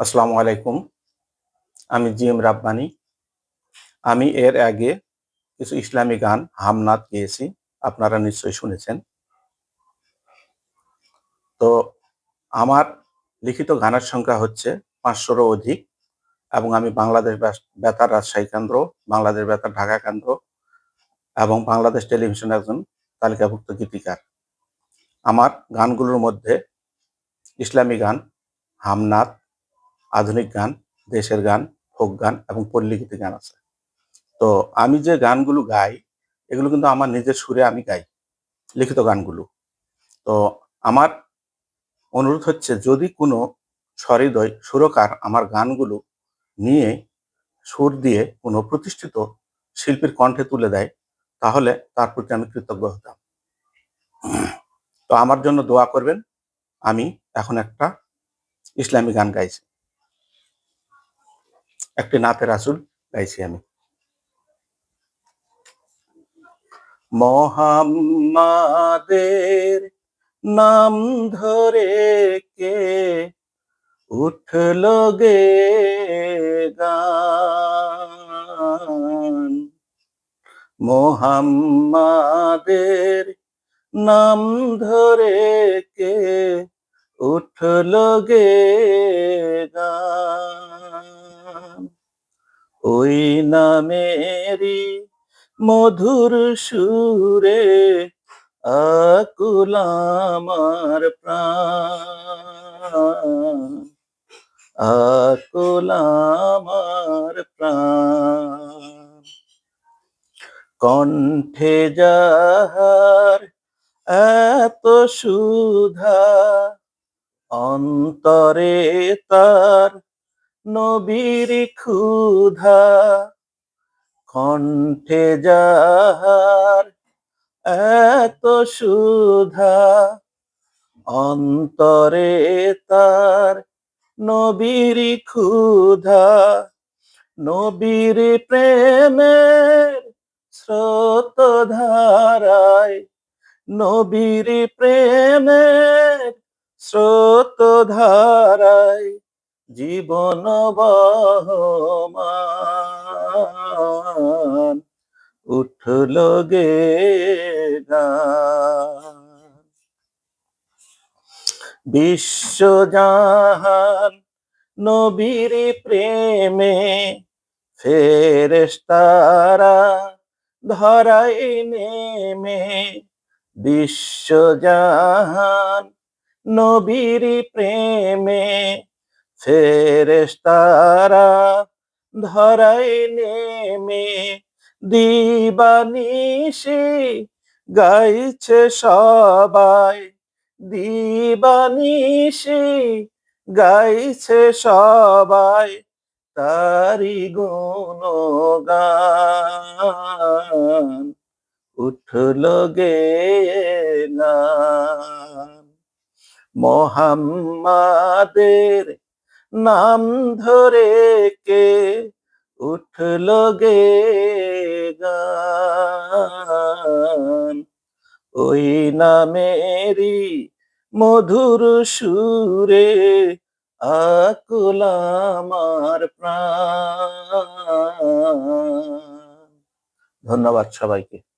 আসসালামু আলাইকুম। আমি জি এম রাব্বানি। আমি এর আগে কিছু ইসলামী গান হামনাথ গেয়েছি, আপনারা নিশ্চয়ই শুনেছেন। তো আমার লিখিত গানের সংখ্যা হচ্ছে পাঁচশোরও অধিক এবং আমি বাংলাদেশ বেতার রাজশাহী কেন্দ্র, বাংলাদেশ বেতার ঢাকা কেন্দ্র এবং বাংলাদেশ টেলিভিশন একজন তালিকাভুক্ত গীতিকার। আমার গানগুলোর মধ্যে ইসলামী গান হামনাথ আধুনিক গান, দেশের গান ফোক গান এবং পল্লীগীতি গান আছে। তো আমি যে গানগুলো গাই, এগুলো কিন্তু আমার নিজের সুরে আমি গাই, লিখিত গানগুলো। তো আমার অনুরোধ হচ্ছে, যদি কোনো সহৃদয়, সুরকার আমার গানগুলো নিয়ে সুর দিয়ে কোনো প্রতিষ্ঠিত শিল্পীর কণ্ঠে তুলে দেয়, তাহলে তার প্রতি আমি কৃতজ্ঞ হতাম। তো আমার জন্য দোয়া করবেন, আমি এখন একটা ইসলামী গান গাইছি। একটি নাতের আসুল গাইছি আমি। মোহাম্মাদের নাম ধরে কে উঠল গে গান? মোহাম্মাদের নাম ধরে কে উঠল গে গান? ওই নামেরই মধুর সুরে আকুল আমার প্রাণ। আকুল আমার প্রাণ। কণ্ঠে যাহার এত সুধা, অন্তরে তার নবীর ক্ষুধা কণ্ঠে যাহার এত সুধা, অন্তরে তার নবীর ক্ষুধা, নবীর প্রেমের স্রোত ধারায়, নবীর প্রেমের স্রোত ধারায় জীবন বহমান উঠল গে বিশ্বজাহান নবীর প্রেমে ফেরেশতারা ধরাই নেমে। বিশ্বজাহান নবীর প্রেমে ফেরেশতারা ধরাই নেমে দিবানিশি গাইছে সবাই। দিবানিশি গাইছে সবাই তারি গুণগান। উঠল গে গান মোহাম্মাদের নাম ধরে কে উঠল গে গান। ওই নামেরই মধুর সুরে আকুল আমার প্রাণ। ধন্যবাদ সবাইকে।